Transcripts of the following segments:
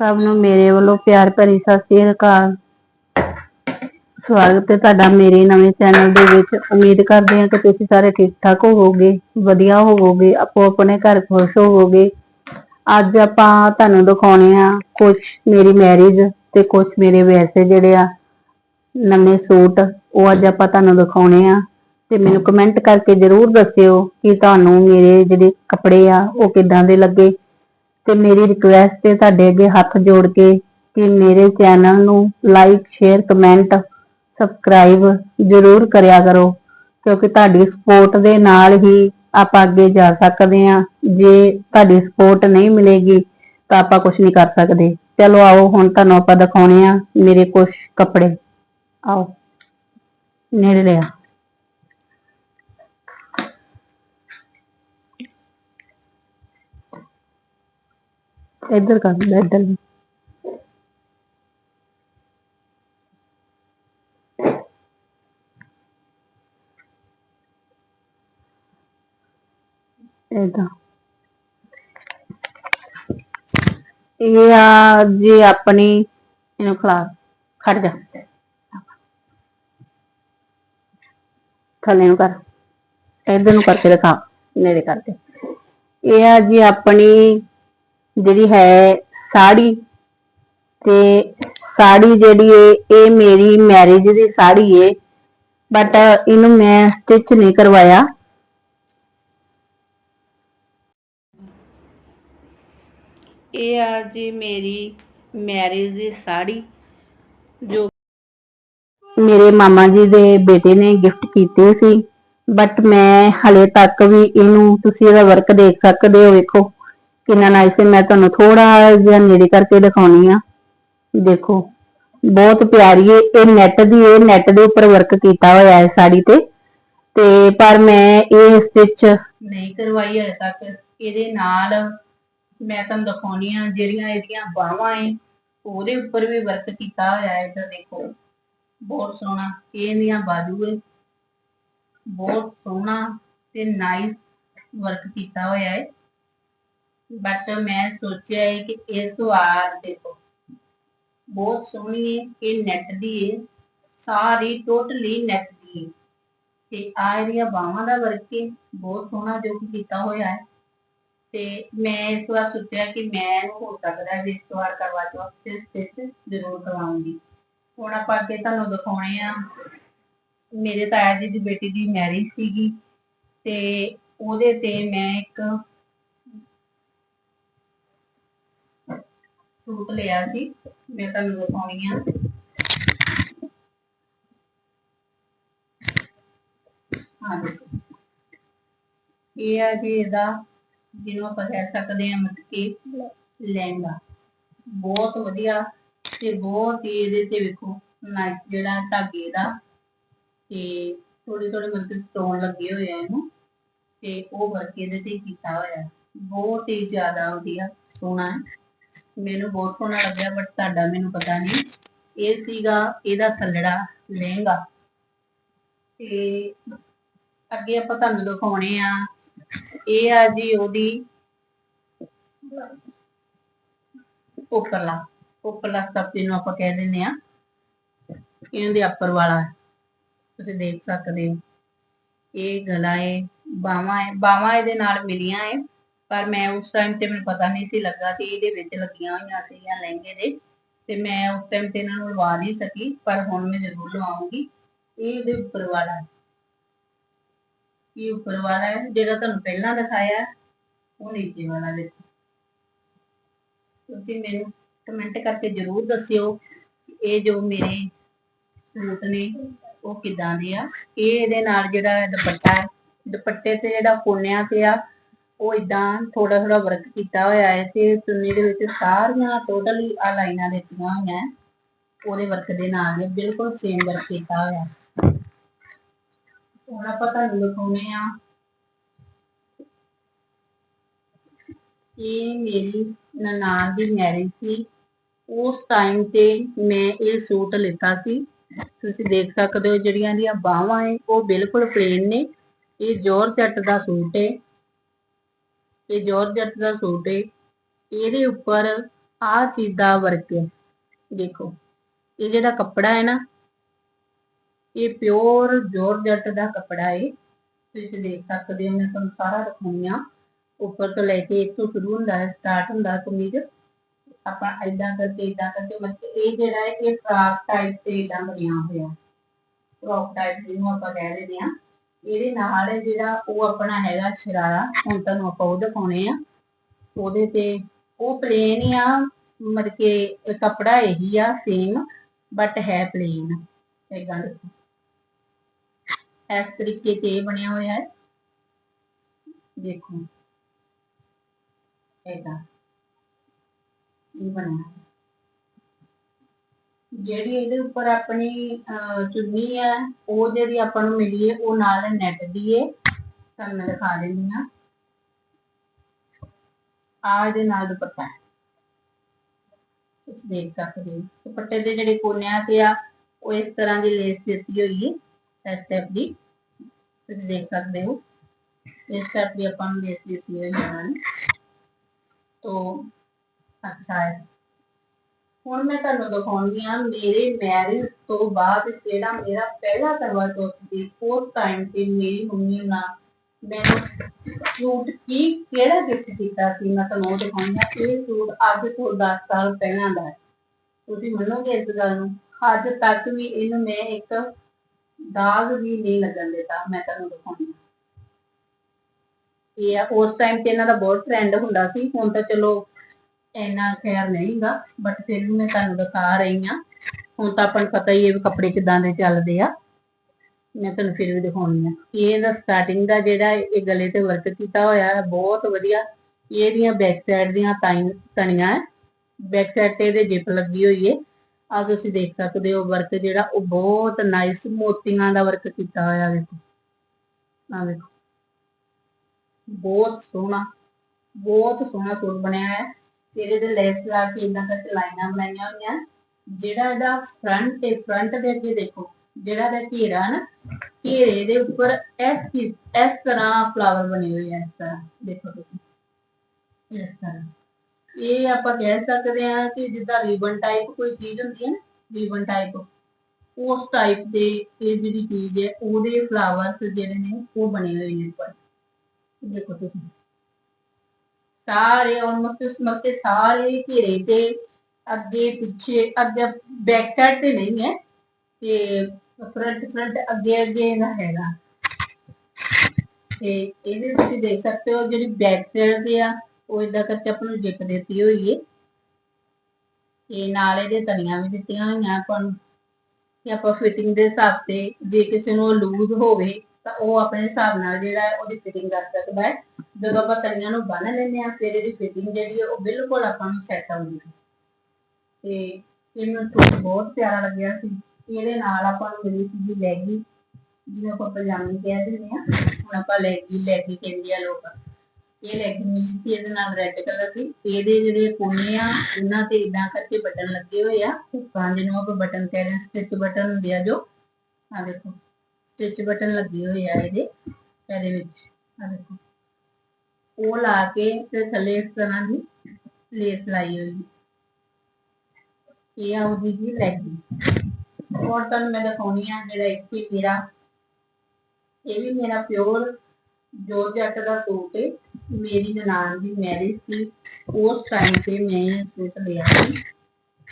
ਸਭ ਨੂੰ ਮੇਰੇ ਵੱਲੋਂ ਪਿਆਰ ਭਰੀ ਸਤਿ ਸ੍ਰੀ ਅਕਾਲ। ਸਵਾਗਤ ਹੈ ਤੁਹਾਡਾ ਮੇਰੇ ਨਵੇਂ ਚੈਨਲ ਦੇ ਵਿੱਚ। ਉਮੀਦ ਕਰਦੇ ਹਾਂ ਕਿ ਤੁਸੀਂ ਸਾਰੇ ਠੀਕ ਠਾਕ ਹੋਵੋਗੇ, ਵਧੀਆ ਹੋਵੋਗੇ, ਆਪੋ ਆਪਣੇ ਘਰ ਖੁਸ਼ ਹੋਵੋਗੇ। ਅੱਜ ਆਪਾਂ ਤੁਹਾਨੂੰ ਦਿਖਾਉਣੇ ਆ ਕੁਝ ਮੇਰੀ ਮੈਰਿਜ ਤੇ ਕੁਝ ਮੇਰੇ ਵੈਸੇ ਜਿਹੜੇ ਆ ਨਵੇਂ ਸੂਟ। ਉਹ ਅੱਜ ਆਪਾਂ ਤੁਹਾਨੂੰ ਦਿਖਾਉਣੇ ਆ। ਤੇ ਮੈਨੂੰ ਕਮੈਂਟ ਕਰਕੇ ਜਰੂਰ ਦੱਸਿਓ ਕਿ ਤੁਹਾਨੂੰ ਮੇਰੇ ਜਿਹੜੇ ਕੱਪੜੇ ਆ, ਉਹ ਕਿੱਦਾਂ ਦੇ ਲੱਗੇ? ਤੇ ਮੇਰੀ ਰਿਕੁਐਸਟ ਹੈ ਤੁਹਾਡੇ ਅੱਗੇ ਹੱਥ ਜੋੜ ਕੇ ਕਿ ਮੇਰੇ ਚੈਨਲ ਨੂੰ ਲਾਈਕ ਸ਼ੇਅਰ ਕਮੈਂਟ ਸਬਸਕ੍ਰਾਈਬ ਜਰੂਰ ਕਰਿਆ ਕਰੋ, ਕਿਉਂਕਿ ਤੁਹਾਡੀ ਸਪੋਰਟ ਦੇ ਨਾਲ ਹੀ ਆਪਾਂ ਅੱਗੇ ਜਾ ਸਕਦੇ ਹਾਂ। ਜੇ ਤੁਹਾਡੀ ਸਪੋਰਟ ਨਹੀਂ ਮਿਲੇਗੀ ਤਾਂ ਆਪਾਂ ਕੁਝ ਨਹੀਂ ਕਰ ਸਕਦੇ। ਚਲੋ ਆਓ, ਹੁਣ ਤੁਹਾਨੂੰ ਆਪਾਂ ਦਿਖਾਉਣੇ ਆ ਮੇਰੇ ਕੁਝ ਕੱਪੜੇ। ਆਓ, ਨੇੜੇ ਲਿਆ। ਇੱਧਰ ਕਰ ਲੈ ਇੱਧਰ ਵੀ। ਇਹ ਆ ਜੀ ਆਪਣੀ, ਇਹਨੂੰ ਖਲਾ, ਖੜ ਜਾ। ਥੱਲੇ ਨੂੰ ਕਰ, ਇਧਰ ਨੂੰ ਕਰਕੇ ਦਿਖਾ, ਨੇੜੇ ਕਰਕੇ। ਇਹ ਆ ਜੀ ਆਪਣੀ ਜਿਹੜੀ ਹੈ ਸਾੜੀ ਤੇ ਸਾੜੀ ਜਿਹੜੀ ਏ ਇਹ ਮੇਰੀ ਮੈਰਿਜ ਦੀ ਸਾੜੀ ਏ ਬਟ ਇਹਨੂੰ ਮੈਂ ਸਟਿਚ ਨਹੀਂ ਕਰਵਾਇਆ। ਇਹ ਆ ਜੀ ਮੇਰੀ ਮੈਰਿਜ ਦੀ ਸਾੜੀ ਜੋ ਮੇਰੇ ਮਾਮਾ ਜੀ ਦੇ ਬੇਟੇ ਨੇ ਗਿਫਟ ਕੀਤੀ ਸੀ ਬਟ ਮੈਂ ਹਲੇ ਤੱਕ ਵੀ ਇਹਨੂੰ ਤੁਸੀਂ ਇਹਦਾ ਵਰਕ ਦੇਖ ਸਕਦੇ ਹੋ ਵੇਖੋ। ਕਿੰਨਾ ਨਾਈਸ ਹੈ ਮੈਂ ਤੁਹਾਨੂੰ ਥੋੜਾ ਜਿਹਾ ਨੇੜੇ ਕਰਕੇ ਦਿਖਾਉਣੀ ਆ। ਦੇਖੋ, ਬਹੁਤ ਪਿਆਰੀ ਹੈ ਇਹ ਨੈਟ ਦੀ, ਇਹ ਨੈਟ ਦੇ ਉੱਪਰ ਵਰਕ ਕੀਤਾ ਹੋਇਆ ਹੈ ਸਾੜੀ ਤੇ। ਤੇ ਪਰ ਮੈਂ ਇਹ ਸਟਿਚ ਨਹੀਂ ਕਰਵਾਈ ਹਲੇ ਤੱਕ। ਇਹਦੇ ਨਾਲ ਮੈਂ ਤੁਹਾਨੂੰ ਦਿਖਾਉਣੀ ਆ ਜਿਹੜੀਆਂ ਇਹਦੀਆਂ ਬਾਹਾਂ ਏ, ਉਹਦੇ ਉੱਪਰ ਵੀ ਵਰਕ ਕੀਤਾ ਹੋਇਆ ਹੈ ਇੱਧਰ ਦੇਖੋ। ਬਹੁਤ ਸੋਹਣਾ ਇਹਦੀਆਂ ਬਾਜੂ ਏ। ਬਹੁਤ ਸੋਹਣਾ ਤੇ ਨਾਈਸ ਵਰਕ ਕੀਤਾ ਹੋਇਆ ਹੈ ਬਟ ਮੈਂ ਸੋਚਿਆ ਹੈ ਕਿ ਇਸ ਵਾਰ ਦੇਖੋ, ਬਹੁਤ ਸੋਹਣੀ ਹੈ ਇਹ ਨੈਟ ਦੀ ਹੈ ਸਾਰੀ ਟੋਟਲੀ ਨੈਟ ਦੀ ਹੈ ਤੇ ਆ ਇਹਦੀਆਂ ਬਾਹਾਂ ਦਾ ਵਰਕ ਹੈ ਬਹੁਤ ਸੋਹਣਾ ਜੋ ਕਿ ਕੀਤਾ ਹੋਇਆ ਹੈ ਤੇ ਮੈਂ ਇਸ ਵਾਰ ਸੋਚਿਆ ਕਿ ਮੈਂ ਹੋ ਸਕਦਾ ਵੀ ਇਸ ਵਾਰ ਕਰਵਾ ਚੌਥ ਤੇ ਸਟਿਚ ਜ਼ਰੂਰ ਕਰਵਾਉਂਗੀ। ਹੁਣ ਆਪਾਂ ਅੱਗੇ ਤੁਹਾਨੂੰ ਦਿਖਾਉਣੇ ਆ, ਮੇਰੇ ਤਾਇਆ ਜੀ ਦੀ ਬੇਟੀ ਦੀ ਮੈਰਿਜ ਸੀਗੀ, ਤੇ ਉਹਦੇ ਤੇ ਮੈਂ ਇੱਕ ਸੂਟ ਲਿਆ ਸੀ, ਮੈਂ ਤੁਹਾਨੂੰ ਦਿਖਾਉਣੀ ਆ। ਹਾਂ ਇਹ ਆ ਜੀ ਇਹਦਾ, ਜਿਹਨੂੰ ਆਪਾਂ ਕਹਿ ਸਕਦੇ ਹਾਂ ਮਤਲਬ ਕਿ ਲਹਿੰਗਾ। ਬਹੁਤ ਵਧੀਆ ਤੇ ਬਹੁਤ ਹੀ ਇਹਦੇ ਤੇ ਵੇਖੋ ਨਾ ਜਿਹੜਾ ਧਾਗੇ ਦਾ। ਤੇ ਥੋੜੇ ਥੋੜੇ ਮਤਲਬ ਸਟੋਨ ਲੱਗੇ ਹੋਏ ਆ ਇਹਨੂੰ। ਤੇ ਉਹ ਵਰਕ ਇਹਦੇ ਤੇ ਕੀਤਾ ਹੋਇਆ। ਬਹੁਤ ਹੀ ਜ਼ਿਆਦਾ ਵਧੀਆ ਸੋਹਣਾ ਹੈ। ਮੈਨੂੰ ਬਹੁਤ ਸੋਹਣਾ ਲੱਗਿਆ ਬਟ ਤੁਹਾਡਾ ਮੈਨੂੰ ਪਤਾ ਨਹੀਂ ਇਹ ਸੀਗਾ, ਇਹਦਾ ਥੱਲੜਾ ਲਹਿੰਗਾ। ਤੇ ਅੱਗੇ ਆਪਾਂ ਤੁਹਾਨੂੰ ਦਿਖਾਉਣੇ ਆ, ਇਹ ਆ ਜੀ ਉਹਦੀ ਉੱਪਰਲਾ ਉੱਪਰਲਾ ਸਟੱਪ ਜਿਹਨੂੰ ਆਪਾਂ ਕਹਿ ਦਿੰਦੇ ਆ। ਇਹਦੇ ਉਹਦੇ ਉੱਪਰ ਵਾਲਾ ਤੁਸੀਂ ਦੇਖ ਸਕਦੇ ਹੋ। ਇਹ ਗਲਾ ਹੈ ਬਾਹਾਂ ਹੈ ਬਾਹਾਂ ਇਹਦੇ ਨਾਲ ਮਿਲੀਆਂ ਹੈ ਪਰ ਮੈਂ ਉਸ ਟਾਈਮ ਤੇ ਮੈਨੂੰ ਪਤਾ ਨਹੀਂ ਸੀ ਲੱਗਾ ਕਿ ਇਹਦੇ ਵਿੱਚ ਲੱਗੀਆਂ ਹੋਈਆਂ ਸੀਗੀਆਂ ਲਹਿੰਗੇ ਦੇ, ਤੇ ਮੈਂ ਉਸ ਟਾਈਮ ਤੇ ਇਹਨਾਂ ਨੂੰ ਲਵਾ ਨਹੀਂ ਸਕੀ, ਪਰ ਹੁਣ ਮੈਂ ਜ਼ਰੂਰ ਲਵਾਉਂਗੀ। ਇਹ ਇਹਦੇ ਉੱਪਰ ਵਾਲਾ ਇਹ ਉੱਪਰ ਵਾਲਾ ਹੈ, ਜਿਹੜਾ ਤੁਹਾਨੂੰ ਪਹਿਲਾਂ ਦਿਖਾਇਆ ਉਹ ਨੀਚੇ ਵਾਲਾ ਵਿੱਚ ਤੁਸੀਂ ਮੈਨੂੰ ਕਮੈਂਟ ਕਰਕੇ ਜਰੂਰ ਦੱਸਿਓ ਇਹ ਜੋ ਮੇਰੇ ਸੂਟ ਨੇ, ਉਹ ਕਿਦਾਂ ਦੇ ਆ? ਇਹ ਇਹਦੇ ਨਾਲ ਜਿਹੜਾ ਦੁਪੱਟਾ ਹੈ, ਦੁਪੱਟੇ ਤੇ ਜਿਹੜਾ ਕੋਨਿਆਂ ਤੇ ਆ ਉਹ ਇਦਾਂ ਥੋੜਾ ਥੋੜਾ ਵਰਕ ਕੀਤਾ ਹੋਇਆ ਹੈ ਤੇ ਚੁੰਨੀ ਦੇ ਵਿੱਚ ਸਾਰੀਆਂ ਟੋਟਲੀ ਆ ਲਾਈਨਾਂ ਦਿੱਤੀਆਂ ਹੋਈਆਂ ਉਹਦੇ ਵਰਕ ਦੇ ਨਾਲ ਹੀ ਬਿਲਕੁਲ ਸੇਮ ਵਰਕ ਕੀਤਾ ਹੋਇਆ ਹੁਣ ਆਪਾਂ ਤੁਹਾਨੂੰ ਦਿਖਾਉਨੇ ਆ ਇਹ ਮੇਰੀ ਨਨਾਣ ਦੀ ਮੈਰਿਜ ਸੀ। ਉਸ ਟਾਈਮ ਤੇ ਮੈਂ ਇਹ ਸੂਟ ਲਿੱਤਾ ਸੀ। ਤੁਸੀਂ ਦੇਖ ਸਕਦੇ ਹੋ ਜਿਹੜੀਆਂ ਦੀਆਂ ਬਾਹਾਂ ਹੈ, ਉਹ ਬਿਲਕੁਲ ਪਲੇਨ ਨੇ। ਇਹ ਜ਼ੋਰ ਜੋਰਜੱਟ ਦਾ ਸੂਟ ਹੈ। ਇਹ ਜੋਰਜੱਟ ਦਾ ਸੂਟ ਹੈ ਇਹਦੇ ਉੱਪਰ ਆਹ ਚੀਜ਼ ਦਾ ਵਰਕ ਹੈ ਦੇਖੋ, ਇਹ ਜਿਹੜਾ ਕੱਪੜਾ ਹੈ ਨਾ, ਇਹ ਪਿਓਰ ਜੋਰਜੱਟ ਦਾ ਕੱਪੜਾ ਹੈ ਤੁਸੀਂ ਦੇਖ ਸਕਦੇ ਹੋ, ਮੈਂ ਤੁਹਾਨੂੰ ਸਾਰਾ ਦਿਖਾਉਂਦੀ ਆ ਉੱਪਰ ਤੋਂ ਲੈ ਕੇ ਇੱਥੋਂ ਸ਼ੁਰੂ ਹੁੰਦਾ ਹੈ ਸਟਾਰਟ ਹੁੰਦਾ ਕਮੀਜ਼। ਆਪਾਂ ਏਦਾਂ ਕਰਕੇ ਏਦਾਂ ਕਰਕੇ, ਮਤਲਬ ਇਹ ਜਿਹੜਾ ਹੈ ਇਹ ਫਰਾਕ ਟਾਈਪ ਤੇ ਏਦਾਂ ਬਣਿਆ ਹੋਇਆ। ਫਰਾਕ ਟਾਈਪ ਜਿਹਨੂੰ ਆਪਾਂ ਕਹਿ ਦਿੰਦੇ ਆ ਇਹਦੇ ਨਾਲ ਜਿਹੜਾ ਉਹ ਆਪਣਾ ਹੈਗਾ ਸ਼ਰਾਰਾ, ਹੁਣ ਤੁਹਾਨੂੰ ਆਪਾਂ ਉਹ ਦਿਖਾਉਣੇ ਆ। ਉਹਦੇ ਤੇ ਉਹ ਪਲੇਨ ਹੀ ਆ, ਮਤਲਬ ਕਿ ਇਹ ਇਹੀ ਆ ਸੇਮ ਬਟ ਹੈ ਪਲੇਨ ਏਦਾਂ ਦੇਖੋ। ਇਸ ਤਰੀਕੇ ਤੇ ਇਹ ਬਣਿਆ ਹੋਇਆ ਹੈ। ਦੇਖੋ। ਏਦਾਂ ਇਹ ਬਣਿਆ। ਜਿਹੜੀ ਇਹਦੇ ਉੱਪਰ ਆਪਣੀ ਅਹ, ਚੁੰਨੀ ਹੈ ਉਹ ਜਿਹੜੀ ਆਪਾਂ ਨੂੰ ਮਿਲੀ ਹੈ ਉਹ ਨਾਲ ਨੈਟ ਦੀ ਹੈ ਤੁਹਾਨੂੰ ਮੈਂ ਦਿਖਾ ਦਿੰਦੀ ਹਾਂ। ਆ ਇਹਦੇ ਨਾਲ ਦੁਪੱਟਾ ਹੈ। ਤੁਸੀਂ ਦੇਖ ਸਕਦੇ ਹੋ। ਦੁਪੱਟੇ ਦੇ ਜਿਹੜੇ ਕੋਨਿਆਂ ਤੇ ਆ ਉਹ ਇਸ ਤਰ੍ਹਾਂ ਦੀ ਲੇਸ ਦਿੱਤੀ ਹੋਈ ਹੈ ਇਸ ਟੈਪ ਦੀ। ਤੁਸੀਂ ਦੇਖ ਸਕਦੇ ਹੋ। ਇਸ ਟੈਪ ਦੀ ਆਪਾਂ ਨੂੰ ਲੇਸ ਦਿੱਤੀ ਹੋਈ ਹੈ ਇਹਨਾਂ ਨੇ। ਤੋ ਅੱਛਾ ਹੈ। ਹੁਣ ਮੈਂ ਤੁਹਾਨੂੰ ਦਿਖਾਉਣੀ ਆ ਮੇਰੇ ਮੈਰਿਜ ਤੋਂ ਬਾਅਦ ਜਿਹੜਾ ਮੇਰਾ ਪਹਿਲਾ ਕਰਵਾ ਚੌਥ ਸੀ ਉਸ ਟਾਈਮ ਤੇ ਮੇਰੀ ਮੰਮੀ ਨਾਲ ਮੈਨੂੰ ਸੂਟ ਕੀ, ਕਿਹੜਾ ਗਿਫਟ ਕੀਤਾ ਸੀ, ਮੈਂ ਤੁਹਾਨੂੰ ਦਿਖਾਉਣੀ ਆ। ਇਹ ਸੂਟ ਅੱਜ ਤੋਂ 10 ਸਾਲ ਪਹਿਲਾਂ ਦਾ ਹੈ। ਤੁਸੀਂ ਮੰਨੋਗੇ ਇਸ ਗੱਲ ਨੂੰ? ਅੱਜ ਤੱਕ ਵੀ ਇਹਨੂੰ ਮੈਂ ਇੱਕ ਦਾਗ ਵੀ ਨਹੀਂ ਲੱਗਣ ਦਿੱਤਾ, ਮੈਂ ਤੁਹਾਨੂੰ ਦਿਖਾਉਣੀ ਆ। ਇਹ ਉਸ ਟਾਈਮ ਤੇ ਇਹਨਾਂ ਦਾ ਬਹੁਤ ਟ੍ਰੈਂਡ ਹੁੰਦਾ ਸੀ, ਹੁਣ ਤਾਂ ਚਲੋ ਇੰਨਾ ਖੈਰ ਨਹੀਂਗਾ ਬਟ ਫਿਰ ਵੀ ਮੈਂ ਤੁਹਾਨੂੰ ਦਿਖਾ ਰਹੀ ਹਾਂ। ਹੁਣ ਤਾਂ ਆਪਾਂ ਨੂੰ ਪਤਾ ਹੀ ਹੈ ਵੀ ਕੱਪੜੇ ਕਿਦਾਂ ਦੇ ਚੱਲਦੇ ਆ। ਮੈਂ ਤੁਹਾਨੂੰ ਫਿਰ ਵੀ ਦਿਖਾਉਣੀ ਆ। ਇਹ ਦਾ ਸਟਾਰਟਿੰਗ ਦਾ ਜਿਹੜਾ ਇਹ ਗਲੇ ਤੇ ਵਰਕ ਕੀਤਾ ਹੋਇਆ ਹੈ, ਬਹੁਤ ਵਧੀਆ। ਇਹਦੀਆਂ ਬੈਕ ਸਾਈਡ ਦੀਆਂ ਤਣੀਆਂ ਬੈਕ ਸਾਈਡ ਤੇ ਇਹਦੇ ਜਿਪ ਲੱਗੀ ਹੋਈ ਹੈ ਆ ਤੁਸੀਂ ਦੇਖ ਸਕਦੇ ਹੋ ਵਰਕ ਜਿਹੜਾ, ਉਹ ਬਹੁਤ ਨਾਈਸ ਮੋਤੀਆਂ ਦਾ ਵਰਕ ਕੀਤਾ ਹੋਇਆ ਵੇਖੋ। ਆ ਵੇਖੋ। ਬਹੁਤ ਸੋਹਣਾ ਬਹੁਤ ਸੋਹਣਾ ਸੂਟ ਬਣਿਆ ਹੈ। ਇਹਦੇ ਤੇ ਲੈਸ ਲਾ ਕੇ ਇਦਾਂ ਕਰਕੇ ਲਾਈਨਾਂ ਬਣਾਈਆਂ ਹੋਈਆਂ। ਜਿਹੜਾ ਇਹਦਾ ਫਰੰਟ ਤੇ ਫਰੰਟ ਦੇ ਅੱਗੇ ਦੇਖੋ, ਜਿਹੜਾ ਇਹਦਾ ਘੇਰਾ ਨਾ, ਘੇਰੇ ਦੇ ਉੱਪਰ ਇਸ ਇਸ ਤਰ੍ਹਾਂ ਫਲਾਵਰ ਬਣੇ ਹੋਏ ਆ, ਇਸ ਤਰ੍ਹਾਂ। ਦੇਖੋ ਤੁਸੀਂ, ਇਸ ਤਰ੍ਹਾਂ। ਇਹ ਆਪਾਂ ਕਹਿ ਸਕਦੇ ਆ ਕਿ ਜਿੱਦਾਂ ਰਿਬਨ ਟਾਈਪ ਕੋਈ ਚੀਜ਼ ਹੁੰਦੀ ਹੈ ਨਾ ਰਿਬਨ ਟਾਈਪ ਉਸ ਟਾਈਪ ਦੇ ਇਹ ਜਿਹੜੀ ਚੀਜ਼ ਹੈ, ਉਹਦੇ ਫਲਾਵਰਸ ਜਿਹੜੇ ਨੇ, ਉਹ ਬਣੇ ਹੋਏ ਨੇ ਉੱਪਰ। ਦੇਖੋ ਤੁਸੀਂ। ਸਾਰੇ ਆਲਮੋਸਟ ਮੱਤੇ ਸਾਰੇ ਘੇਰੇ ਤੇ ਅੱਗੇ ਪਿੱਛੇ, ਅੱਗੇ ਬੈਕ ਸਾਈਡ ਤੇ ਨਹੀਂ ਹੈ ਤੇ ਫਰੰਟ ਫਰੰਟ ਅੱਗੇ ਅੱਗੇ ਇਹਦਾ ਹੈਗਾ। ਤੇ ਇਹਦੇ ਤੁਸੀਂ ਦੇਖ ਸਕਦੇ ਹੋ ਜਿਹੜੀ ਬੈਕ ਸਾਈਡ ਤੇ ਆ, ਉਹ ਇਦਾਂ ਕਰਕੇ ਆਪਾਂ ਨੂੰ ਜਿਪ ਦਿੱਤੀ ਹੋਈ ਹੈ ਤੇ ਨਾਲ ਇਹਦੇ ਤਲੀਆਂ ਵੀ ਦਿੱਤੀਆਂ ਹੋਈਆਂ ਆਪਾਂ ਨੂੰ। ਕਿ ਆਪਾਂ ਫਿਟਿੰਗ ਦੇ ਹਿਸਾਬ ਤੇ ਜੇ ਕਿਸੇ ਨੂੰ ਲੂਜ਼ ਹੋਵੇ ਤਾਂ ਉਹ ਆਪਣੇ ਹਿਸਾਬ ਨਾਲ ਜਿਹੜਾ ਹੈ ਉਹਦੀ ਫਿਟਿੰਗ ਕਰ ਸਕਦਾ ਹੈ। ਜਦੋਂ ਆਪਾਂ ਤਲੀਆਂ ਨੂੰ ਬੰਨ ਲੈਂਦੇ ਆ ਫਿਰ ਇਹਦੀ ਫਿਟਿੰਗ ਜਿਹੜੀ ਹੈ ਉਹ ਬਿਲਕੁਲ ਆਪਾਂ ਨੂੰ ਸੈੱਟ ਆਉਂਦੀ ਹੈ। ਤੇ ਇਹ ਮੈਨੂੰ ਬਹੁਤ ਪਿਆਰਾ ਲੱਗਿਆ ਸੀ। ਇਹਦੇ ਨਾਲ ਆਪਾਂ ਨੂੰ ਮਿਲੀ ਸੀ ਲੈਗੀ ਜਿਹਨੂੰ ਆਪਾਂ ਪਜਾਮੀ ਕਹਿ ਦਿੰਦੇ ਆ ਹੁਣ ਆਪਾਂ ਲੈਗੀ ਲੈਗੀ ਕਹਿੰਦੇ ਆ ਲੋਕ। ਇਹ ਲੈਗੀ ਮਿਲੀ ਸੀ, ਇਹਦੇ ਨਾਲ ਰੈੱਡ ਕਲਰ ਦੀ। ਇਹਦੇ ਜਿਹੜੇ ਕੋਨੇ ਆ ਉਹਨਾਂ ਤੇ ਇਦਾਂ ਕਰਕੇ ਬਟਨ ਲੱਗੇ ਹੋਏ ਆ। ਹੁੱਕਾਂ ਜਿਹਨੂੰ ਆਪਾਂ ਬਟਨ ਕਹਿ ਰਹੇ ਸਟਿਚ ਬਟਨ ਹੁੰਦੇ ਆ ਜੋ। ਆ ਦੇਖੋ। ਸਟਿਚ ਬਟਨ ਲੱਗੇ ਹੋਏ ਆ ਇਹਦੇ ਇਹਦੇ ਵਿੱਚ ਆ ਦੇਖੋ। ਉਹ ਲਾ ਕੇ ਤੇ ਥੱਲੇ ਇਸ ਤਰ੍ਹਾਂ ਦੀ ਲੇਸ ਲਾਈ ਹੋਈ ਇਹ ਆ ਉਹਦੀ ਜੀ ਲੈਗੀ ਹੋਰ ਤੁਹਾਨੂੰ ਮੈਂ ਦਿਖਾਉਣੀ ਆ ਜਿਹੜਾ ਇੱਥੇ ਮੇਰਾ, ਇਹ ਵੀ ਮੇਰਾ ਪਿਓਰ ਜੋਰਜੱਟ ਦਾ ਸੂਟ ਹੈ ਮੇਰੀ ਨਨਾਣ ਦੀ ਮੈਰਿਜ ਸੀ। ਉਸ ਟਾਈਮ ਤੇ ਮੈਂ ਇਹ ਸੂਟ ਲਿਆ ਸੀ।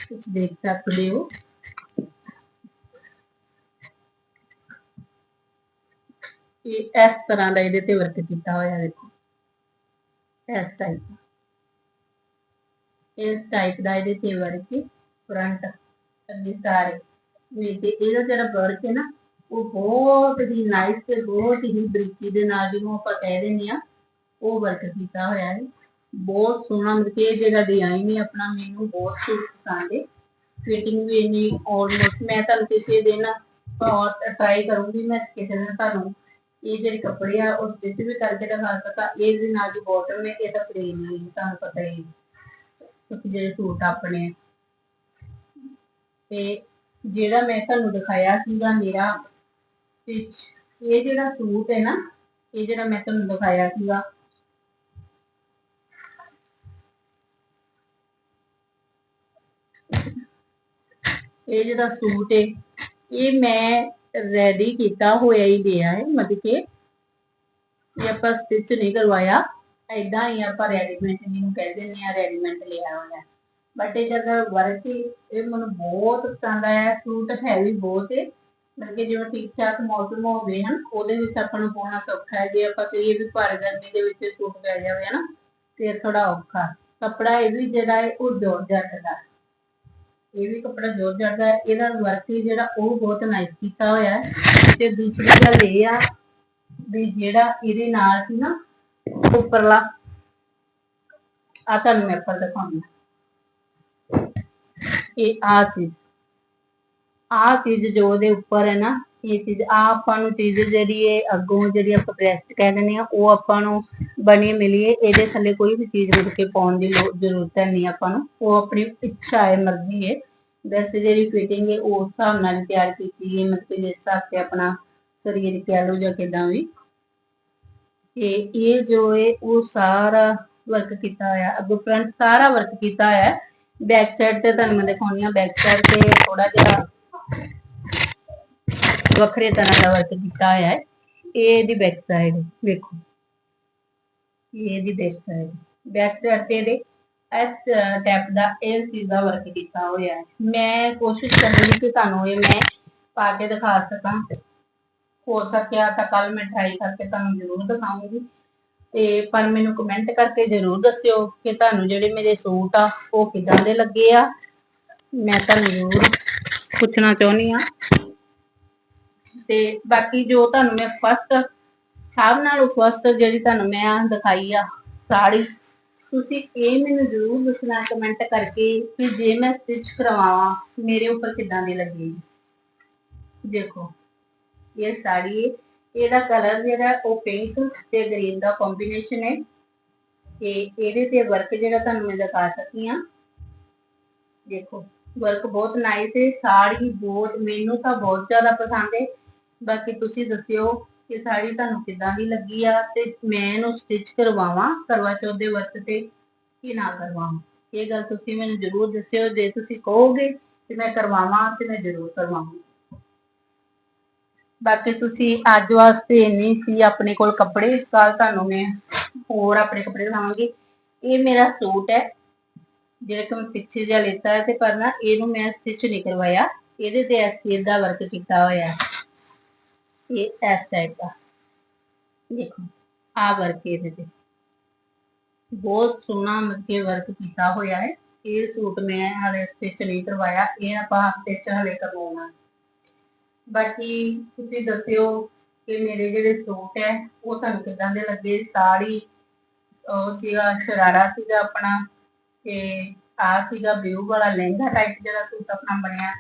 ਤੁਸੀਂ ਦੇਖ ਸਕਦੇ ਹੋ। ਇਹ ਇਸ ਤਰ੍ਹਾਂ ਦਾ ਇਹਦੇ ਤੇ ਵਰਕ ਕੀਤਾ ਹੋਇਆ ਦੇਖੋ। ਇਸ ਟਾਈਪ ਇਸ ਟਾਈਪ ਦਾ ਇਹਦੇ ਤੇ ਵਰਕ ਫਰੰਟ ਅੱਗੇ ਸਾਰੇ। ਵੀ ਤੇ ਇਹਦਾ ਜਿਹੜਾ ਵਰਕ ਹੈ ਨਾ, ਉਹ ਬਹੁਤ ਹੀ ਨਾਈਸ ਤੇ ਬਹੁਤ ਹੀ ਬਰੀਕੀ ਦੇ ਨਾਲ ਜਿਹਨੂੰ ਆਪਾਂ ਕਹਿ ਦਿੰਦੇ ਆ ਉਹ ਵਰਕ ਕੀਤਾ ਹੋਇਆ ਹੈ। ਬਹੁਤ ਸੋਹਣਾ ਮਤਲਬ ਜਿਹੜਾ ਡਿਜ਼ਾਈਨ ਹੈ ਆਪਣਾ ਮੈਨੂੰ ਬਹੁਤ ਸੂਟ ਪਸੰਦ ਹੈ ਫਿਟਿੰਗ ਵੀ ਇੰਨੀ ਆਲਮੋਸਟ ਮੈਂ ਤੁਹਾਨੂੰ ਕਿਸੇ ਦਿਨ ਟਰਾਈ ਕਰੂੰਗੀ, ਮੈਂ ਕਿਸੇ ਦਿਨ ਤੁਹਾਨੂੰ ਇਹ ਜਿਹੜੇ ਕੱਪੜੇ ਆ ਉਹ ਸਟਿਚ ਵੀ ਕਰਕੇ ਦਿਖਾ ਸਕਾਂ ਇਹ ਦੇ ਨਾਲ ਦੀ ਬਾਟਮ ਹੈ ਇਹ ਤਾਂ ਪਲੇਨ ਹੀ ਹੈ, ਤੁਹਾਨੂੰ ਪਤਾ ਹੀ ਹੈ। ਜਿਹੜੇ ਸੂਟ ਆਪਣੇ ਆ। ਤੇ ਜਿਹੜਾ ਮੈਂ ਤੁਹਾਨੂੰ ਦਿਖਾਇਆ ਸੀਗਾ ਮੇਰਾ stitch, ਇਹ ਜਿਹੜਾ ਸੂਟ ਹੈ ਨਾ ਇਹ ਜਿਹੜਾ ਮੈਂ ਤੁਹਾਨੂੰ ਦਿਖਾਇਆ ਸੀਗਾ ਇਹ ਜਿਹੜਾ ਸੂਟ ਹੈ ਇਹ ਮੈਂ ਰੈਡੀ ਕੀਤਾ, ਹੋਇਆ ਹੀ ਲਿਆ ਹੈ, ਮਤਲਬ ਕਿ ਇਹ ਆਪਾਂ ਸਟਿਚ ਨਹੀਂ ਕਰਵਾਇਆ। ਐਦਾਂ ਹੀ ਆਪਾਂ ਰੈਡੀਮੇਡ ਜਿਹਨੂੰ ਕਹਿ ਦਿੰਦੇ ਆ ਰੈਡੀਮੇਡ ਲਿਆ ਹੋਇਆ ਬਟ ਇਹ ਜਿਹੜਾ ਵਰਕ ਇਹ ਮੈਨੂੰ ਬਹੁਤ ਪਸੰਦ ਆਇਆ ਸੂਟ ਹੈਵੀ ਬਹੁਤ ਹੈ ਮਤਲਬ ਕਿ ਜਿਵੇਂ ਠੀਕ ਠਾਕ ਮੌਸਮ ਹੋਵੇ ਹਨ, ਉਹਦੇ ਵਿੱਚ ਆਪਾਂ ਨੂੰ ਪਾਉਣਾ ਸੌਖਾ ਹੈ। ਜੇ ਆਪਾਂ ਕਹੀਏ ਵੀ ਭਰ ਗਰਮੀ ਦੇ ਵਿੱਚ ਸੂਟ ਪੈ ਜਾਵੇ ਹਨਾ, ਫਿਰ ਥੋੜਾ ਔਖਾ। ਕੱਪੜਾ ਇਹ ਵੀ ਜਿਹੜਾ ਹੈ, ਉਹ ਜੋਰਜੱਟ ਦਾ। ਇਹ ਵੀ ਕੱਪੜਾ ਜੋਰਜੱਟ ਦਾ ਹੈ। ਇਹਦਾ ਵਰਕ ਹੀ ਜਿਹੜਾ ਉਹ ਬਹੁਤ ਨਾਈਸ ਕੀਤਾ ਹੋਇਆ ਹੈ। ਤੇ ਦੂਸਰੀ ਗੱਲ ਇਹ ਆ ਵੀ ਜਿਹੜਾ ਇਹਦੇ ਨਾਲ ਸੀ ਨਾ ਉੱਪਰਲਾ ਆ ਤੁਹਾਨੂੰ ਮੈਂ ਉੱਪਰ ਦਿਖਾਉਂਦੀ ਇਹ ਆ ਚੀਜ਼ ਆ ਚੀਜ਼ ਜੋ ਉਹਦੇ ਉੱਪਰ ਹੈ ਨਾ, ਇਹ ਚੀਜ਼ ਆ ਆਪਾਂ ਨੂੰ ਚੀਜ਼ ਜਿਹੜੀ ਹੈ ਅੱਗੋਂ ਜਿਹੜੀ ਆਪਾਂ ਬ੍ਰੈਸਟ ਕਹਿ ਦਿੰਦੇ ਆ ਉਹ ਆਪਾਂ ਨੂੰ ਬਣੀ ਮਿਲੀ ਹੈ। ਇਹਦੇ ਥੱਲੇ ਕੋਈ ਵੀ ਚੀਜ਼ ਰੁਕ ਕੇ ਪਾਉਣ ਦੀ ਲੋੜ ਜ਼ਰੂਰਤ ਹੈ ਨਹੀਂ ਆਪਾਂ ਨੂੰ। ਉਹ ਆਪਣੀ ਇੱਛਾ ਹੈ, ਮਰਜ਼ੀ ਹੈ। ਵੈਸੇ ਜਿਹੜੀ ਫਿਟਿੰਗ ਹੈ, ਉਹ ਉਸ ਹਿਸਾਬ ਨਾਲ ਤਿਆਰ ਕੀਤੀ ਹੈ, ਮਤਲਬ ਕਿ ਜਿਸ ਹਿਸਾਬ ਤੇ ਆਪਣਾ ਸਰੀਰ ਕਹਿ ਲਓ ਜਾਂ ਕਿਦਾਂ ਵੀ। ਤੇ ਇਹ ਜੋ ਹੈ, ਉਹ ਸਾਰਾ ਵਰਕ ਕੀਤਾ ਹੋਇਆ, ਅੱਗੋਂ ਫਰੰਟ ਸਾਰਾ ਵਰਕ ਕੀਤਾ ਹੋਇਆ ਹੈ। ਬੈਕ ਸਾਈਡ ਤੇ ਤੁਹਾਨੂੰ ਮੈਂ ਦਿਖਾਉਣੀ ਆ ਬੈਕ ਸਾਈਡ ਤੇ ਥੋੜਾ ਜਿਹਾ ਵੱਖਰੇ ਤਰ੍ਹਾਂ ਦਾ ਵਰਕ ਕੀਤਾ ਹੋਇਆ ਹੈ। ਇਹ ਇਹਦੀ ਬੈਕ ਸਾਈਡ ਵੇਖੋ। ਇਹ ਇਹਦੀ ਬੈਕ ਸਾਈਡ ਬੈਕ ਸਾਈਡ ਤੇ ਇਹਦੇ ਇਸ ਟੈਪ ਦਾ ਇਹ ਚੀਜ਼ ਦਾ ਵਰਕ ਕੀਤਾ ਹੋਇਆ ਹੈ। ਮੈਂ ਕੋਸ਼ਿਸ਼ ਕਰਾਂਗੀ ਕਿ ਤੁਹਾਨੂੰ ਇਹ ਮੈਂ ਪਾ ਕੇ ਦਿਖਾ ਸਕਾਂ। ਹੋ ਸਕਿਆ ਤਾਂ ਕੱਲ ਮੈਂ ਟਰਾਈ ਕਰਕੇ ਤੁਹਾਨੂੰ ਜ਼ਰੂਰ ਦਿਖਾਉਂਗੀ। ਤੇ, ਪਰ ਮੈਨੂੰ ਕਮੈਂਟ ਕਰਕੇ ਜ਼ਰੂਰ ਦੱਸਿਓ ਕਿ ਤੁਹਾਨੂੰ ਜਿਹੜੇ ਮੇਰੇ ਸੂਟ ਆ, ਉਹ ਕਿਦਾਂ ਦੇ ਲੱਗੇ ਆ। ਮੈਂ ਤੁਹਾਨੂੰ ਜ਼ਰੂਰ ਪੁੱਛਣਾ ਚਾਹੁੰਦੀ ਆ ਤੇ ਬਾਕੀ ਜੋ ਤੁਹਾਨੂੰ ਮੈਂ ਫਸਟ ਸਭ ਨਾਲੋਂ ਫਸਟ ਜਿਹੜੀ ਤੁਹਾਨੂੰ ਮੈਂ ਦਿਖਾਈ ਆ, ਸਾੜੀ ਤੁਸੀਂ ਇਹ ਮੈਨੂੰ ਜ਼ਰੂਰ ਦੱਸਣਾ ਕਮੈਂਟ ਕਰਕੇ ਕਿ ਜੇ ਮੈਂ ਸਟਿਚ ਕਰਵਾਵਾਂ, ਮੇਰੇ ਉੱਪਰ ਕਿਦਾਂ ਦੀ ਲੱਗੇਗੀ? ਦੇਖੋ, ਇਹ ਸਾੜੀ ਹੈ ਇਹਦਾ ਕਲਰ ਜਿਹੜਾ ਉਹ ਪਿੰਕ ਤੇ ਗ੍ਰੀਨ ਦਾ ਕੰਬੀਨੇਸ਼ਨ ਹੈ ਤੇ ਇਹਦੇ ਤੇ ਵਰਕ ਜਿਹੜਾ ਤੁਹਾਨੂੰ ਮੈਂ ਦਿਖਾ ਸਕਦੀ ਆ ਦੇਖੋ ਵਰਕ ਬਹੁਤ ਨਾਈਸ ਹੈ ਸਾੜੀ ਬਹੁਤ, ਮੈਨੂੰ ਤਾਂ ਬਹੁਤ ਜ਼ਿਆਦਾ ਪਸੰਦ ਹੈ ਬਾਕੀ ਤੁਸੀਂ ਦੱਸਿਓ ਕਿ ਸਾੜੀ ਤੁਹਾਨੂੰ ਕਿੱਦਾਂ ਦੀ ਲੱਗੀ ਆ ਤੇ ਮੈਂ ਇਹਨੂੰ ਸਟਿਚ ਕਰਵਾਵਾਂ, ਕਰਵਾ ਚੌਥ ਦੇ ਵਰਤ ਤੇ ਕਿ ਨਾ ਕਰਵਾਵਾਂ। ਇਹ ਗੱਲ ਤੁਸੀਂ ਮੈਨੂੰ ਜ਼ਰੂਰ ਦੱਸਿਓ, ਜੇ ਤੁਸੀਂ ਕਹੋਗੇ ਕਿ ਮੈਂ ਕਰਵਾਵਾਂ ਤੇ ਮੈਂ ਜ਼ਰੂਰ ਕਰਵਾਵਾਂਗੀ ਬਾਕੀ ਤੁਸੀਂ ਅੱਜ ਵਾਸਤੇ ਇੰਨੀ ਸੀ, ਆਪਣੇ ਕੋਲ ਕੱਪੜੇ ਕੱਲ ਤੁਹਾਨੂੰ ਮੈਂ ਹੋਰ ਆਪਣੇ ਕੱਪੜੇ ਦਿਖਾਵਾਂਗੀ। ਇਹ ਮੇਰਾ ਸੂਟ ਹੈ, ਜਿਹੜਾ ਕਿ ਮੈਂ ਪਿੱਛੇ ਜਿਹਾ ਲਿੱਤਾ ਹੈ ਤੇ ਪਰ ਨਾ ਇਹਨੂੰ ਮੈਂ ਸਟਿਚ ਨਹੀਂ ਕਰਵਾਇਆ, ਇਹਦੇ ਤੇ ਇਸ ਚੀਜ਼ ਦਾ ਵਰਕ ਕੀਤਾ ਹੋਇਆ ਹੈ। ਇਹ ਇਸ ਟਾਈਪ ਦਾ। ਦੇਖੋ ਆ ਵਰਕ ਇਹਦੇ ਤੇ। ਬਹੁਤ ਸੋਹਣਾ ਮੱਕੇ ਵਰਕ ਕੀਤਾ ਹੋਇਆ ਹੈ। ਇਹ ਸੂਟ ਮੈਂ ਹਾਲੇ ਸਟਿਚ ਨਹੀਂ ਕਰਵਾਇਆ। ਇਹ ਆਪਾਂ ਸਟਿਚ ਹਾਲੇ ਕਰਵਾਉਣਾ ਬਾਕੀ ਤੁਸੀਂ ਦੱਸਿਓ ਕਿ ਮੇਰੇ ਜਿਹੜੇ ਸੂਟ ਹੈ, ਉਹ ਤੁਹਾਨੂੰ ਕਿਦਾਂ ਦੇ ਲੱਗੇ? ਸਾੜੀ, ਉਹ ਸੀਗਾ, ਸ਼ਰਾਰਾ ਸੀਗਾ ਆਪਣਾ ਤੇ ਆ ਸੀਗਾ ਵਿਊ ਵਾਲਾ ਲਹਿੰਗਾ ਟਾਈਪ ਜਿਹੜਾ ਸੂਟ ਆਪਣਾ ਬਣਿਆ।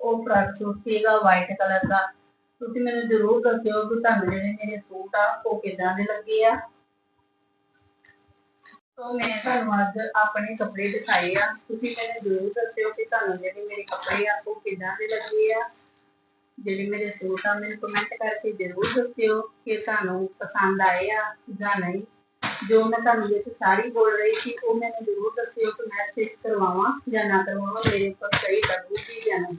ਉਹ ਫ਼ਰਕ ਸੂਟ ਸੀਗਾ ਵਾਈਟ ਕਲਰ ਦਾ। ਤੁਸੀਂ ਮੈਨੂੰ ਜ਼ਰੂਰ ਦੱਸਿਓ ਕਿ ਤੁਹਾਨੂੰ ਜਿਹੜੇ ਮੇਰੇ ਸੂਟ ਆ, ਉਹ ਕਿਦਾਂ ਦੇ ਲੱਗੇ ਆ। ਸੋ ਮੈਂ ਤੁਹਾਨੂੰ ਅੱਜ ਆਪਣੇ ਕੱਪੜੇ ਦਿਖਾਏ ਆ। ਤੁਸੀਂ ਮੈਨੂੰ ਜ਼ਰੂਰ ਦੱਸਿਓ ਕਿ ਤੁਹਾਨੂੰ ਜਿਹੜੇ ਮੇਰੇ ਕੱਪੜੇ ਆ, ਉਹ ਕਿਦਾਂ ਦੇ ਲੱਗੇ ਆ। ਜਿਹੜੇ ਮੇਰੇ ਸੂਟ ਆ, ਮੈਨੂੰ ਕਮੈਂਟ ਕਰਕੇ ਜ਼ਰੂਰ ਦੱਸਿਓ ਕਿ ਤੁਹਾਨੂੰ ਪਸੰਦ ਆਏ ਆ ਜਾਂ ਨਹੀਂ। ਜੋ ਮੈਂ ਤੁਹਾਨੂੰ ਜਿਸ ਸਾੜੀ ਬੋਲ ਰਹੀ ਸੀ, ਉਹ ਮੈਨੂੰ ਜ਼ਰੂਰ ਦੱਸਿਓ ਕਿ ਮੈਂ ਸਟਿਚ ਕਰਵਾਵਾਂ ਜਾਂ ਨਾ ਕਰਵਾਵਾਂ, ਮੇਰੇ ਉੱਪਰ ਸਹੀ ਲੱਗੂਗੀ ਜਾਂ ਨਹੀਂ।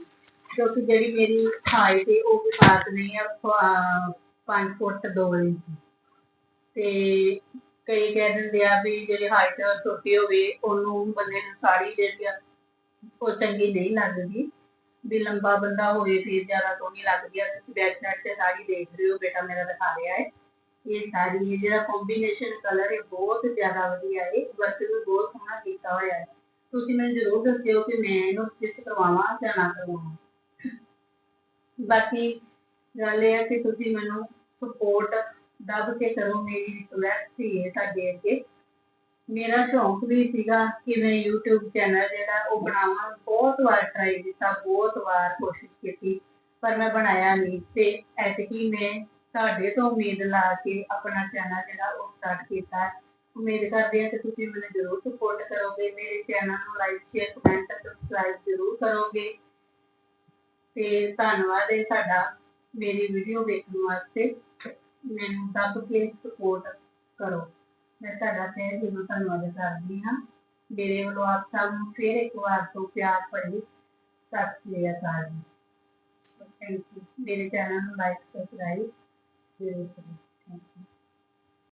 ਕਿਉਂਕਿ ਜਿਹੜੀ ਮੇਰੀ ਹਾਈਟ ਹੈ ਉਹ ਖਾਸ ਨਹੀਂ ਆ 5 ਫੁੱਟ 2 ਇੰਚ ਤੇ ਕਈ ਕਹਿ ਦਿੰਦੇ ਆ ਵੀ ਜਿਹੜੀ ਹਾਈਟ ਛੋਟੀ ਹੋਵੇ, ਉਹਨੂੰ ਬੰਦੇ ਨੂੰ ਸਾੜੀ ਜਿਹੜੀ ਆ, ਉਹ ਚੰਗੀ ਨਹੀਂ ਲੱਗਦੀ। ਵੀ ਲੰਬਾ ਬੰਦਾ ਹੋਵੇ, ਫਿਰ ਜ਼ਿਆਦਾ ਸੋਹਣੀ ਲੱਗਦੀ ਆ। ਤੁਸੀਂ ਬੈਕ ਸਾਈਡ ਤੇ ਸਾੜੀ ਦੇਖ ਰਹੇ ਹੋ, ਬੇਟਾ ਮੇਰਾ ਦਿਖਾ ਰਿਹਾ ਹੈ। ਇਹ ਸਾੜੀ ਹੈ, ਜਿਹੜਾ ਕੰਬੀਨੇਸ਼ਨ ਕਲਰ ਹੈ, ਬਹੁਤ ਜ਼ਿਆਦਾ ਵਧੀਆ ਹੈ। ਵਰਕ ਵੀ ਬਹੁਤ ਸੋਹਣਾ ਕੀਤਾ ਹੋਇਆ ਹੈ। ਤੁਸੀਂ ਮੈਨੂੰ ਜ਼ਰੂਰ ਦੱਸਿਓ ਕਿ ਮੈਂ ਇਹਨੂੰ ਸਟਿਚ ਕਰਵਾਵਾਂ ਜਾਂ ਨਾ ਕਰਵਾਵਾਂ। ਬਾਕੀ ਗੱਲ ਇਹ ਹੈ ਕਿ ਤੁਸੀਂ ਮੈਨੂੰ ਸਪੋਰਟ ਦੱਬ ਕੇ ਕਰੋ ਮੇਰੀ ਰਿਕਵੈਸਟ ਹੀ ਹੈ ਤੁਹਾਡੇ ਅੱਗੇ। ਮੇਰਾ ਸ਼ੌਂਕ ਵੀ ਸੀਗਾ ਕਿ ਮੈਂ YouTube ਚੈਨਲ ਜਿਹੜਾ ਉਹ ਬਣਾਵਾਂ। ਬਹੁਤ ਵਾਰ ਟਰਾਈ ਕੀਤਾ, ਬਹੁਤ ਵਾਰ ਕੋਸ਼ਿਸ਼ ਕੀਤੀ, ਪਰ ਮੈਂ ਬਣਾਇਆ ਨਹੀਂ। ਤੇ ਐਤਕੀ ਮੈਂ ਤੁਹਾਡੇ ਤੋਂ ਉਮੀਦ ਲਾ ਕੇ ਆਪਣਾ ਚੈਨਲ ਜਿਹੜਾ ਉਹ ਸਟਾਰਟ ਕੀਤਾ। ਉਮੀਦ ਕਰਦੇ ਹਾਂ ਕਿ ਤੁਸੀਂ ਮੈਨੂੰ ਜ਼ਰੂਰ ਸਪੋਰਟ ਕਰੋਗੇ। ਮੇਰੇ ਚੈਨਲ ਨੂੰ ਲਾਈਕ ਸ਼ੇਅਰ ਕਮੈਂਟ ਸਬਸਕ੍ਰਾਈਬ ਜ਼ਰੂਰ ਕਰੋਗੇ। ਤੇ ਧੰਨਵਾਦ ਹੈ ਤੁਹਾਡਾ ਮੇਰੀ ਵੀਡੀਓ ਵੇਖਣ ਵਾਸਤੇ। ਮੈਨੂੰ ਦੱਬ ਕੇ ਸਪੋਰਟ ਕਰੋ। ਮੈਂ ਤੁਹਾਡਾ ਤਹਿ ਦਿਲੋਂ ਧੰਨਵਾਦ ਕਰਦੀ ਹਾਂ। ਮੇਰੇ ਵੱਲੋਂ ਆਪ ਸਭ ਨੂੰ ਫਿਰ ਇੱਕ ਵਾਰ ਤੋਂ ਪਿਆਰ ਭਰੀ ਸਤਿ ਸ਼੍ਰੀ ਅਕਾਲ ਜੀ। ਥੈਂਕ ਯੂ ਮੇਰੇ ਚੈਨਲ ਨੂੰ ਲਾਈਕ ਸਬਸਕ੍ਰਾਈਬ ਜ਼ਰੂਰ ਕਰੋ। Thank you